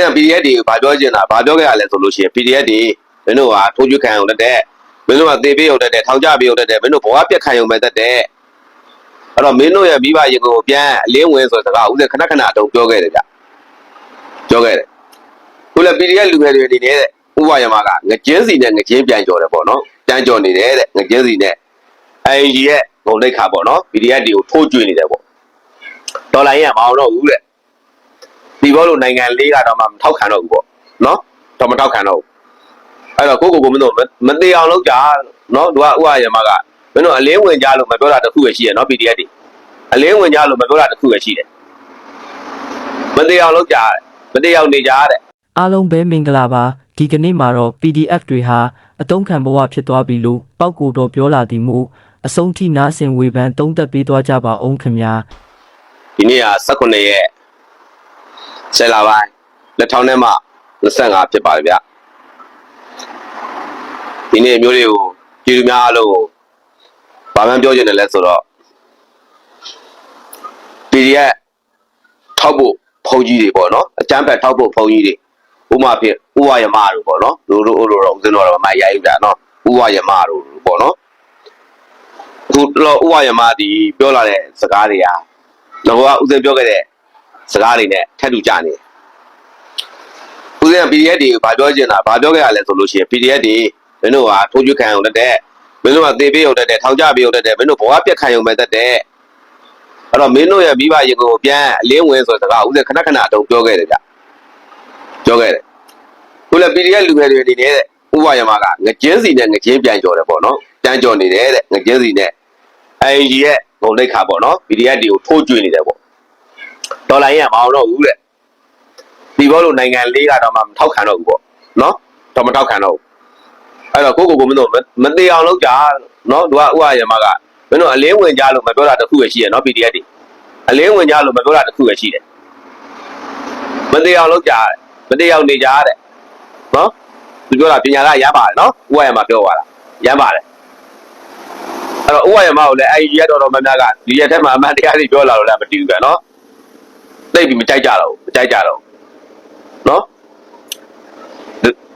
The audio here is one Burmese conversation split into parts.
စဉ်က PDF တွေကိုဗာပြောချင်တာဗာပြောခဲ့ရလဲဆိုလို့ရှိရင် PDF တွေမင်းတို့ကထိုးကျွခံအောင်တက်တဲ့မင်းတို့ကသေပေးအောင်တက်တဲ့ထောင်ကြပေးအောင်တက်တဲ့မင်းတို့ဘဝပြက်ခံအောင်ပဲတက်တဲ့အဲ့တော့မင်းတို့ရဲ့မိဘရေကိုပြန်အလင်းဝင်ဆိုတဲ့စကားဦးဇင်ခဏခဏတုံပြောခဲ့တယ်ကြပြောခဲ့တယ်ခုလည်း PDF လူငယ်တွေအနေနဲ့ဥပယမကငကျင်းစီနဲ့ငကျင်းပြန်ကြော်တယ်ပေါ့နော်ပြန်ကြော်နေတယ်တဲ့ငကျင်းစီနဲ့ ANG ရဲ့ဂုံတိတ်ခါပေါ့နော် PDF တွေကိုထိုးကျွေးနေတယ်ပေါ့ဒေါ်လာရင်းကမအောင်တော့ဘူးတဲ့ ဒီဘောလို့နိုင်ငံလေးကတော့မှမထောက်ခံတော့ဘူးပေါ့နော်တော့မထောက်ခံတော့ဘူးအဲ့တော့ကိုကိုကိုမင်းတို့မသေးအောင်လုပ်ကြနော်သူကဥပယမကမင်းတို့အလင်းဝင်ကြလို့မပြောတာတခုပဲရှိရနော် PDF တွေအလင်းဝင်ကြလို့မပြောတာတခုပဲရှိတယ်မသေးအောင်လုပ်ကြမသေးအောင်နေကြတဲ့အားလုံးပဲမင်္ဂလာပါဒီကနေ့မှာတော့ PDF တွေဟာအတုံးခံဘဝဖြစ်သွားပြီလို့ပောက်ကိုတော့ပြောလာသည်မို့အဆုံးထိနားဆင်ဝေဖန်သုံးသက်ပေးသွားကြပါအောင်ခင်ဗျာဒီနေ့က18ရက် ဆယ်လပိုင်းလက်ထောင်းထဲမှာ25ဖြစ်ပါတယ်ဗျဒီနေ့မျိုးတွေကိုကြည်လူများအားလုံးကိုဘာမှပြောချင်တယ်လဲဆိုတော့ PDF ထောက်ဖို့ဖုန်ကြီးတွေပေါ့နော်အကျမ်းဖက်ထောက်ဖို့ဖုန်ကြီးတွေဥမာဖြင့်ဥဝရမတို့ပေါ့နော်တို့တို့တို့တော့ဦးဇင်းတော်တော့မရိုက်ဘူးဗျာနော်ဥဝရမတို့ပေါ့နော်အခုတော့ဥဝရမဒီပြောလာတဲ့စကားတွေကတော့ကဦးဇင်းပြောခဲ့တဲ့ စကားတွေနဲ့ထပ်တူကြနေတယ်ဦးဇင်းက PDF တွေကိုဗာပြောချင်တာဗာပြောခဲ့ရလဲဆိုလို့ရှိရင် PDF တွေမင်းတို့ကထိုးကျွခံအောင်တက်တဲ့မင်းတို့ကသေပေးအောင်တက်တဲ့ထောင်ကြပေးအောင်တက်တဲ့မင်းတို့ဘဝပြက်ခံအောင်ပဲတက်တဲ့အဲ့တော့မင်းတို့ရဲ့မိဘရေကိုပြန်အလင်းဝင်ဆိုတဲ့စကားဦးဇင်းခဏခဏတုံပြောခဲ့တယ်ကြပြောခဲ့တယ်ခုလည်း PDF လူငယ်တွေအနေနဲ့ဥပယမကငကျင်းစီနဲ့ငကျင်းပြန်ကြော်တယ်ပေါ့နော်ပြန်ကြော်နေတယ်တဲ့ငကျင်းစီနဲ့ ANG ရဲ့ဂုံတိတ်ခါပေါ့နော် PDF တွေကိုထိုးကျွေးနေတယ်ပေါ့ ဒေါ်လာရင်းကမအောင်တော့ဘူးတဲ့ဒီဘောလို့နိုင်ငံလေးကတော့မှမထောက်ခံတော့ဘူးပေါ့နော်တော့မထောက်ခံတော့ဘူးအဲ့တော့ကိုကိုကိုမင်းတို့မသေးအောင်လုပ်ကြနော်သူကဥပယမကမင်းတို့အလင်းဝင်ကြလို့မပြောတာတခုပဲရှိရနော် PDF တွေအလင်းဝင်ကြလို့မပြောတာတစ်ခုပဲရှိတယ်မသေးအောင်လုပ်ကြတယ်မသေးအောင်နေကြတဲ့နော်သူပြောတာပညာကရပါတယ်နော်ဥဝရမပြောသွားတာရပါတယ်အဲ့တော့ဥဝရမကိုလည်းအဲဒီရက်တော်တော်များများကဒီရက်ထက်မှအမှန်တရားတွေပြောလာလို့လည်းမတည်ဘူးပဲနော် သိပြီမကြိုက်ကြတော့ဘူးမကြိုက်ကြတော့ဘူးနော်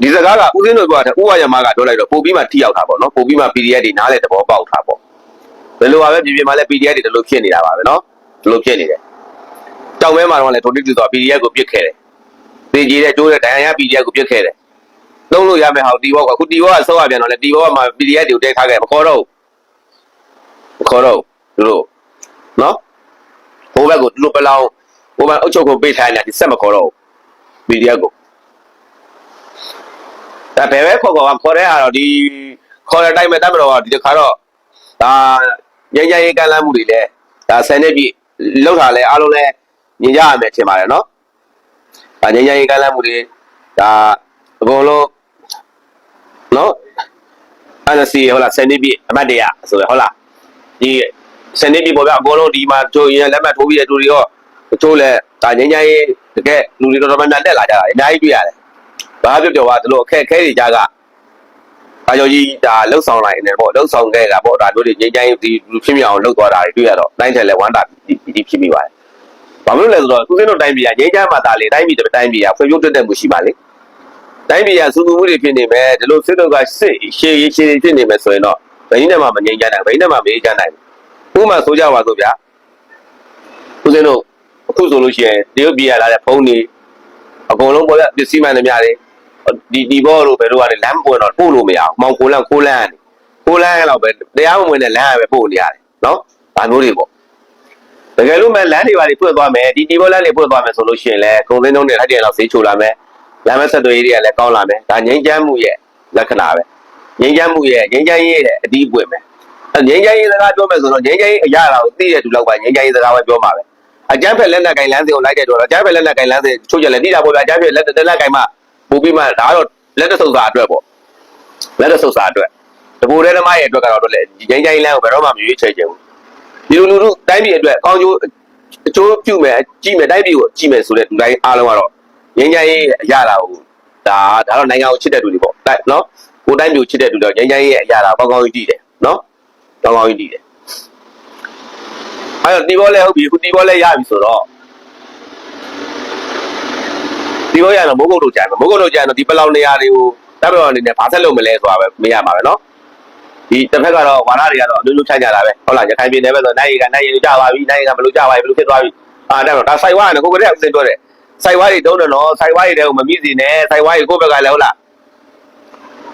ဒီစကားကဦးစင်းတို့ပြောတာဥဝရမကပြောလိုက်တော့ပို့ပြီးမှထိရောက်တာပေါ့နော်ပို့ပြီးမှ PDF တွေနားလေသဘောပေါက်တာပေါ့ဘယ်လိုပါပဲပြည်ပြည်မှာလည်း PDF တွေဒီလိုဖြစ်နေတာပါပဲနော်ဒီလိုဖြစ်နေတယ်။တောင်မဲမှာတော့လည်းထိုတိတူဆို PDF ကိုပြစ်ခဲ့တယ်။သေကြီးတဲ့ကျိုးတဲ့ဒဏ်ရာရ PDF ကိုပြစ်ခဲ့တယ်။သုံးလို့ရမယ်ဟာတီဘောကအခုတီဘောကဆောက်ရပြန်တော့လေတီဘောကမှ PDF တွေကိုတဲထားခဲ့မခေါ်တော့ဘူး။မခေါ်တော့ဘူးသူတို့နော်။ဘိုးဘက်ကိုသူတို့ပလောင် ဘိုးဘက်အုတ်ချုပ်ကိုပေးထားနေတာဒီဆက်မခေါ်တော့ဘူး။ PDF ကိုဒါဘယ်ပဲခေါ်ခေါ်ကခေါ်တဲ့ဟာတော့ဒီခေါ်တဲ့အတိုင်းပဲတတ်မတော်ကဒီတစ်ခါတော့ဒါညဉ့်ညဉ့်ရေးကမ်းလှမ်းမှုတွေလည်းဒါဆယ်နှစ်ပြည့်လောက်တာလဲအားလုံးလဲမြင်ကြရမယ်ထင်ပါတယ်နော်။ဒါညဉ့်ညဉ့်ရေးကမ်းလှမ်းမှုတွေဒါအကုန်လုံးနော်အဲ့ဒါစီဟုတ်လားဆယ်နှစ်ပြည့်အမတ်တရဆိုရဟုတ်လားဒီဆယ်နှစ်ပြည့်ပေါ်ပြအကုန်လုံးဒီမှာတို့ရင်လက်မှတ်ထိုးပြီးတဲ့သူတွေရော တို့လည်းဒါညဉ့်ညဉ့်ရေးတကယ်လူတွေတော်တော်များများတက်လာကြတာအများကြီးတွေ့ရတယ်။ဘာပြောပြောပါဒီလိုအခက်အခဲတွေကြားကဘာကြောင့်ကြီးဒါလှုပ်ဆောင်လိုက်နေပေါ့လှုပ်ဆောင်ခဲ့တာပေါ့ဒါတို့တွေငြိမ်းချမ်းဒီလူဖြစ်မြောင်လှုပ်သွားတာတွေတွေ့ရတော့တိုင်းတယ်လဲဝမ်းတာဒီဒီဖြစ်မိပါတယ်။ဘာလို့လဲဆိုတော့သူစင်းတို့တိုင်းပြည်ကငြိမ်းချမ်းမှသာလေတိုင်းပြည်တစ်တိုင်းပြည်ကဖွံ့ဖြိုးတိုးတက်မှုရှိပါလေ။တိုင်းပြည်ကစူးစူးမှုတွေဖြစ်နေမယ်ဒီလိုစစ်တို့ကစစ်ရှေးရှေးဖြစ်နေမယ်ဆိုရင်တော့ဘယ်နည်းနဲ့မှမငြိမ်းချမ်းနိုင်ဘယ်နည်းနဲ့မှမအေးချမ်းနိုင်ဘူး။ဥပမာဆိုကြပါစို့ဗျာ။သူစင်းတို့ အခုဆိုလို့ရှိရင်တရုတ်ပြည်ကလာတဲ့ဖုန်းတွေအကုန်လုံးပေါ်လက်ပစ္စည်းမှန်သမျှတွေဒီဒီဘောတို့ဘယ်လိုကလဲလမ်းပွင့်တော့ပို့လို့မရအောင်မောင်ကိုလန့်ကိုလန့်ကိုလန့်လောက်ပဲတရားမဝင်တဲ့လမ်းရပဲပို့နေရတယ်နော်။ဒါမျိုးတွေပေါ့တကယ်လို့မဲ့လမ်းတွေပါတွေပွင့်သွားမယ်ဒီဒီဘောလမ်းတွေပွင့်သွားမယ်ဆိုလို့ရှိရင်လည်းကုန်သိန်းလုံးတွေထိုက်တယ်လောက်ဆေးချိုလာမယ်လမ်းမဆက်သွယ်ရေးတွေကလည်းကောင်းလာမယ်ဒါငြိမ်းချမ်းမှုရဲ့လက္ခဏာပဲငြိမ်းချမ်းမှုရဲ့ငြိမ်းချမ်းရေးရဲ့အတီးပွင့်မယ်အဲငြိမ်းချမ်းရေးစကားပြောမယ်ဆိုတော့ငြိမ်းချမ်းရေးအရာလာကိုသိတဲ့သူလောက်ပါငြိမ်းချမ်းရေးစကားပဲပြောမှာပဲ အကျန်းဖက်လက်နက်ကင်လမ်းစဉ်ကိုလိုက်တဲ့တော့အကျန်းဖက်လက်နက်ကင်လမ်းစဉ်ချို့ကြလည်းတိတာပေါ့ဗျာအကျန်းဖက်လက်လက်နက်ကင်မှပို့ပြီးမှဒါကတော့လက်တဆုပ်စာအတွက်ပေါ့လက်တဆုပ်စာအတွက်တပူတဲ့ဓမ္မရဲ့အတွက်ကတော့တော့လေငြိမ်းချမ်းရေးလမ်းကိုဘယ်တော့မှမရွေးချယ်ချင်ဘူးဒီလိုလူလူတိုင်းပြည်အတွက်ကောင်းကျိုးအကျိုးပြုမယ်ကြည့်မယ်တိုင်းပြည်ကိုကြည့်မယ်ဆိုတဲ့လူတိုင်းအားလုံးကတော့ငြိမ်းချမ်းရေးအရာလာကိုဒါဒါတော့နိုင်ငံကိုချစ်တဲ့လူတွေပေါ့တိုက်နော်ကိုတိုင်းမျိုးချစ်တဲ့လူတွေငြိမ်းချမ်းရေးအရာလာကောင်းကောင်းကြီးတည်တယ်နော်ကောင်းကောင်းကြီးတည်တယ် အဲ့တော့တီဘောလဲဟုတ်ပြီခုတီဘောလဲရပြီဆိုတော့ဒီလိုရရင်တော့မိုးကုတ်တို့ကြိုင်မယ်မိုးကုတ်တို့ကြိုင်တော့ဒီပလောင်နေရာတွေကိုတပ်မတော်အနေနဲ့ဘာဆက်လုပ်မလဲဆိုတာပဲမေးရမှာပဲနော်ဒီတစ်ဖက်ကတော့ဝါရတွေကတော့အမျိုးမျိုးခြိုက်ကြတာပဲဟုတ်လားရခိုင်ပြည်နယ်ပဲဆိုနိုင်ရီကနိုင်ရီကြပါပြီနိုင်ရီကဘယ်လိုကြပါပြီဘယ်လိုဖြစ်သွားပြီအာတပ်မတော်ဒါဆိုင်ဝါနဲ့ကိုကိုတဲ့ဥစဉ်ပြောတယ်ဆိုင်ဝါတွေတုံးတယ်နော်ဆိုင်ဝါတွေတဲကိုမမိစီနဲ့ဆိုင်ဝါတွေကိုယ့်ဘက်ကလည်းဟုတ်လား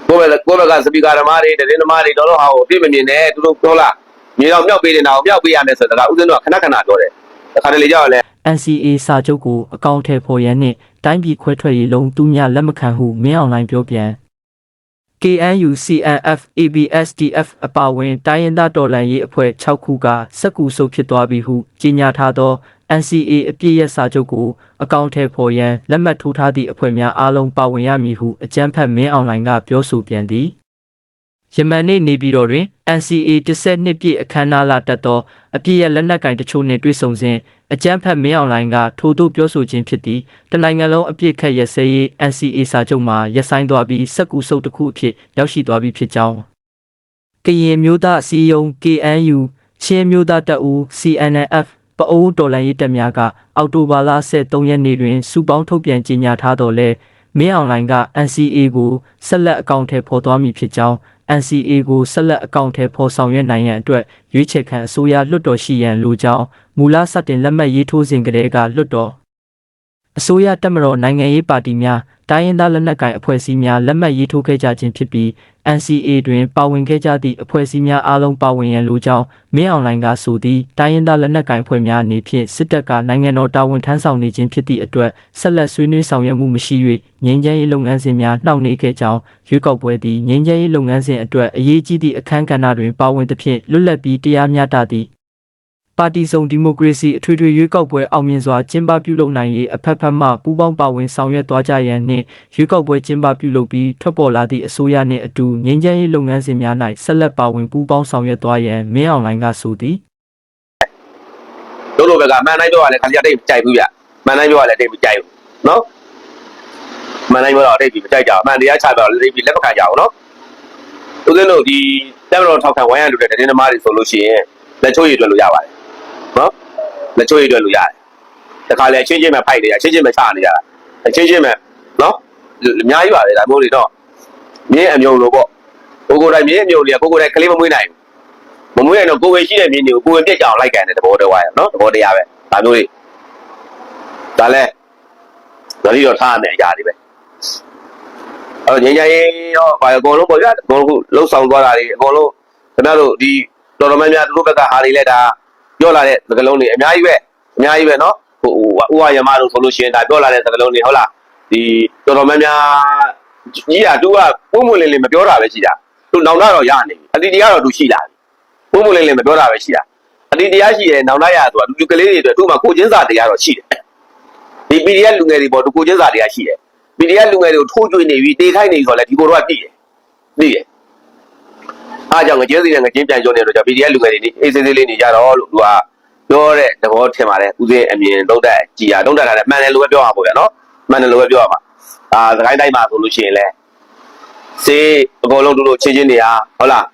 ကိုယ့်ဘက်ကိုယ့်ဘက်ကစပီကာသမားတွေတရင်သမားတွေတော်တော်ဟာကိုပြည့်မမြင်နဲ့သူတို့ဟုတ်လား မြေတော်မြောက်ပေးနေတာကိုမြောက်ပေးရမယ်ဆိုတာကဥစဉ်တော့ခဏခဏပြောတယ်တစ်ခါတလေကြောက်လဲ NCA စာချုပ်ကိုအကောင့်ထဲပေါ်ရန်နှင့်တိုင်းပြည်ခွဲထွက်ရေးလုံးသူများလက်မခံဟုမင်းအွန်လိုင်းပြောပြန် KNU CNF ABSDF အပါအဝင်တိုင်းရင်းသားတော်လှန်ရေးအဖွဲ့6ခုကစက်ကူဆုပ်ဖြစ်သွားပြီဟုကြေညာထားသော NCA အပြည့်ရဲ့စာချုပ်ကိုအကောင့်ထဲပေါ်ရန်လက်မှတ်ထိုးထားသည့်အဖွဲ့များအားလုံးပါဝင်ရမည်ဟုအကြမ်းဖက်မင်းအွန်လိုင်းကပြောဆိုပြန်သည် ယမန်နေ့နေပြည်တော်တွင် NCA 12နှစ်ပြည့်အခမ်းအနားလာတက်သောအပြည့်ရလက်နက်ကင်တချို့နှင့်တွေ့ဆုံစဉ်အကြမ်းဖက်မင်းအွန်လိုင်းကထိုတို့ပြောဆိုခြင်းဖြစ်သည်တနိုင်ငံလုံးအပြည့်ခတ်ရစဲရေး NCA စာချုပ်မှာရပ်ဆိုင်းသွားပြီးစက်ကူစုပ်တစ်ခုအဖြစ်ရောက်ရှိသွားပြီဖြစ်ကြောင်းကရင်မျိုးသားအစည်းအရုံး KNU ချင်းမျိုးသားတပ်ဦး CNF ပအိုးတော်လှန်ရေးတပ်များကအောက်တိုဘာလ23ရက်နေ့တွင်စုပေါင်းထုတ်ပြန်ကြေညာထားတော်လဲမင်းအွန်လိုင်းက NCA ကိုဆက်လက်အကောင့်ထဲပေါ်သွားမည်ဖြစ်ကြောင်း NCA ကိုဆက်လက်အကောင့်ထဲပေါ်ဆောင်ရွက်နိုင်ရန်အတွက်ရွေးချယ်ခံအစိုးရလွှတ်တော်ရှိရန်လိုကြောင်းမူလစတင်လက်မှတ်ရေးထိုးစဉ်ကတည်းကလွှတ်တော်အစိုးရတက်မတော်နိုင်ငံရေးပါတီများတိုင်းရင်းသားလက်နက်ကိုင်အဖွဲ့အစည်းများလက်မှတ်ရေးထိုးခဲ့ကြခြင်းဖြစ်ပြီး NCA တွင်ပါဝင်ခဲ့ကြသည့်အဖွဲ့အစည်းများအားလုံးပါဝင်ရန်လိုကြောင်းမင်းအွန်လိုင်းကဆိုသည့်တိုင်းရင်းသားလက်နက်ကိုင်အဖွဲ့များအနေဖြင့်စစ်တပ်ကနိုင်ငံတော်တာဝန်ထမ်းဆောင်နေခြင်းဖြစ်သည့်အတွက်ဆက်လက်ဆွေးနွေးဆောင်ရွက်မှုမရှိ၍ငြိမ်းချမ်းရေးလုပ်ငန်းစဉ်များနှောင့်နှေးခဲ့ကြောင်းရွေးကောက်ပွဲသည်ငြိမ်းချမ်းရေးလုပ်ငန်းစဉ်အတွက်အရေးကြီးသည့်အခမ်းကဏ္ဍတွင်ပါဝင်သဖြင့်လွတ်လပ်ပြီးတရားမျှတသည့် ပါတီစုံဒီမိုကရေစီအထွေထွေရွေးကောက်ပွဲအောင်မြင်စွာကျင်းပပြုလုပ်နိုင်ရေးအဖက်ဖက်မှပူးပေါင်းပါဝင်ဆောင်ရွက်သွားကြရန်နှင့်ရွေးကောက်ပွဲကျင်းပပြုလုပ်ပြီးထွက်ပေါ်လာသည့်အစိုးရနှင့်အတူငြိမ်းချမ်းရေးလုပ်ငန်းစဉ်များ၌ဆက်လက်ပါဝင်ပူးပေါင်းဆောင်ရွက်သွားရန်မင်းအွန်လိုင်းကဆိုသည်တို့လိုဘက်ကမှန်တိုင်းပြောရလဲခါကြတိတ်မကြိုက်ဘူးဗျမှန်တိုင်းပြောရလဲတိတ်မကြိုက်ဘူးနော်မှန်တိုင်းပြောတော့တိတ်ပြီးမကြိုက်ကြဘူးအမှန်တရားချပြောတိတ်ပြီးလက်မခံကြဘူးနော်ဦးဇင်းတို့ဒီတက်မတော်ထောက်ခံဝိုင်းရလူတဲ့တင်းသမားတွေဆိုလို့ရှိရင်လက်ချိုးရည်တွေ့လို့ရပါတယ်နော် လက်ချိုးရည်တွေ့လို့ရတယ်တခါလေအချင်းချင်းပဲဖိုက်နေရအချင်းချင်းပဲချနေရတာအချင်းချင်းပဲနော်အများကြီးပါလေဒါမျိုးတွေတော့မြင်းအမြုံလို့ပေါ့ကိုကိုတိုင်းမြင်းအမြုံတွေကကိုကိုတိုင်းကလေးမမွေးနိုင်ဘူးမမွေးရင်တော့ကိုယ်ဝေရှိတဲ့မြင်းတွေကိုကိုယ်ဝင်ပြက်ကြအောင်လိုက်ကန်တဲ့သဘောတရားရယ်နော်သဘောတရားပဲဒါမျိုးတွေဒါလဲဒါလေးတော့ထားရမယ်အရာတွေပဲအဲ့တော့ငင်းကြရင်ရောဘာအကုန်လုံးပေါ့ဗျာအကုန်လုံးလှုပ်ဆောင်သွားတာတွေအကုန်လုံးခင်ဗျားတို့ဒီတော်တော်များများသူတို့ဘက်ကဟာတွေလဲဒါ ပြောလာတဲ့သကလုံးတွေအများကြီးပဲအများကြီးပဲနော်ဟိုဥဝရမတို့ဆိုလို့ရှိရင်ဒါပြောလာတဲ့သကလုံးတွေဟုတ်လားဒီတော်တော်များများကြီးอ่ะသူကပုံမွင့်လင်းလင်းမပြောတာပဲရှိတာသူနောင်တော့ရနေပြီအတီတီကတော့သူရှိလာပြီပုံမလင်းလင်းမပြောတာပဲရှိတာအတိတရားရှိတယ်နောင်လိုက်ရဆိုတာလူလူကလေးတွေအတွက်သူ့မှာကိုချင်းစာတရားတော့ရှိတယ်ဒီ PDF လူငယ်တွေပေါ်သူကိုချင်းစာတရားရှိတယ် PDF လူငယ်တွေကိုထိုးကျွေးနေပြီတေခိုက်နေပြီဆိုတော့လေဒီကိုတော့သိတယ်သိတယ် အားကြောင့်ငကျင်းစီနဲ့ငကျင်းပြန်ကျုံနေတော့ကြောင့် PDF လူငယ်တွေနေအေးစေးစေးလေးနေကြတော့လို့သူကပြောတဲ့သဘောထင်ပါတယ်ဦးစင်းအမြင်လုံးတက်ကြည်ရလုံးတက်တာလည်းမှန်တယ်လို့ပဲပြောမှာပေါ့ဗျာနော်မှန်တယ်လို့ပဲပြောရမှာဒါသခိုင်းတိုင်းမှာဆိုလို့ရှိရင်လည်းစေးအကုန်လုံးတို့တို့ချင်းချင်းနေရဟုတ်လား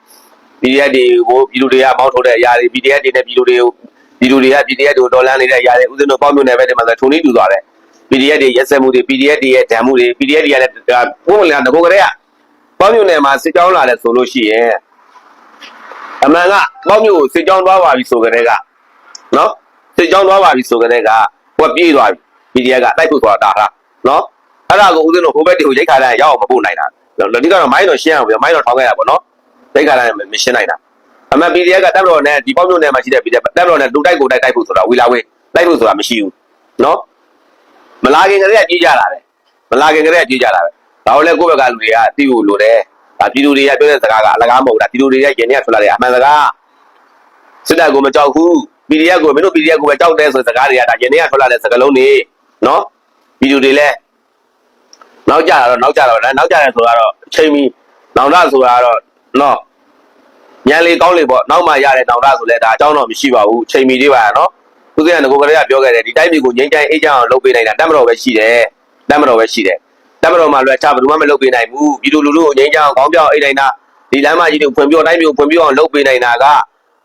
PDF တွေကိုပြည်သူတွေကမောင်းထုတ်တဲ့အရာတွေ PDF တွေနဲ့ပြည်သူတွေကိုပြည်သူတွေက PDF တွေကိုတော်လန်းနေတဲ့အရာတွေဥစဉ်တို့ပေါင်းမြုံနယ်ဘက်တွေမှာဆိုထုံနေတူသွားတယ် PDF တွေရက်စက်မှုတွေ PDF တွေရဲ့ဓာတ်မှုတွေ PDF တွေကလည်းဘုံမလန်တကောကလေးကပေါင်းမြုံနယ်မှာစစ်ကြောင်းလာတယ်ဆိုလို့ရှိရင် အမှန်ကပေါင်းမြုံကိုစစ်ကြောင်းသွားပါပြီဆိုကြတဲ့ကနော်စစ်ကြောင်းသွားပါပြီဆိုကြတဲ့ကဟိုကပြေးသွားပြီ PDF ကတိုက်ဖို့ဆိုတာတာလားနော်အဲ့ဒါကိုဥစဉ်တို့ဟိုဘက်တွေကိုရိတ်ခါတိုင်းရောက်အောင်မပို့နိုင်တာဒီကတော့မိုင်းတော့ရှင်းအောင်ပြမိုင်းတော့ထောင်းခဲ့ရပါတော့ဒိတ်ခါတိုင်းမရှင်းနိုင်တာအမှန် PDF ကတပ်မတော်နဲ့ဒီပေါက်မြို့နယ်မှာရှိတဲ့ PDF တပ်မတော်နဲ့လူတိုက်ကိုတိုက်တိုက်ဖို့ဆိုတာဝီလာဝေးတိုက်ဖို့ဆိုတာမရှိဘူးနော်မလာခင်ကလေးကကြီးကြတာပဲမလာခင်ကလေးကကြီးကြတာပဲဒါကိုလည်းကိုယ့်ဘက်ကလူတွေကသိဖို့လိုတယ် ဒါပြည်သူတွေကပြောတဲ့စကားကအလကားမဟုတ်တာပြည်သူတွေကယင်နေရထွက်လာတဲ့အမှန်စကားစစ်တပ်ကိုမကြောက်ဘူး PDF ကိုမင်းတို့ PDF ကိုပဲကြောက်တယ်ဆိုတဲ့စကားတွေကဒါယင်နေရထွက်လာတဲ့စကားလုံးတွေနော်ပြည်သူတွေလည်းနောက်ကြတာတော့နောက်ကြတော့နောက်ကြတယ်ဆိုတော့အချိန်မီနောင်တဆိုတာတော့နော်ညံလေကောင်းလေပေါ့နောက်မှရတဲ့တောင်တဆိုလဲဒါအကြောင်းတော့မရှိပါဘူးချိန်မီလေးပါနော်သူကငကိုကလေးကပြောခဲ့တယ်ဒီတိုင်းပြည်ကိုငိမ့်တိုင်းအေးချမ်းအောင်လုပ်ပေးနိုင်တာတက်မတော်ပဲရှိတယ်တက်မတော်ပဲရှိတယ် တက်မတော်မှလွယ်ချဘယ်သူမှမလုပ်ပေးနိုင်ဘူးပြည်သူလူထုကိုငိမ့်ချမ်းအောင်ကောင်းပြောင်းအေးနိုင်တာဒီလမ်းမကြီးတွေဖွံ့ဖြိုးတိုင်းပြည်ကိုဖွံ့ဖြိုးအောင်လုပ်ပေးနိုင်တာက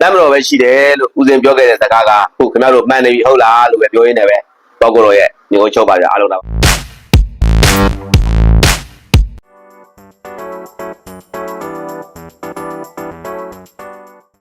တက်မတော်ပဲရှိတယ်လို့ဦးစင်ပြောခဲ့တဲ့စကားကဟုတ်ခင်ဗျားတို့မှန်နေပြီဟုတ်လားလို့ပဲပြောရင်းနဲ့ပဲတော့ကိုရောရဲ့ညိုချုပ်ပါကြအားလုံးတော့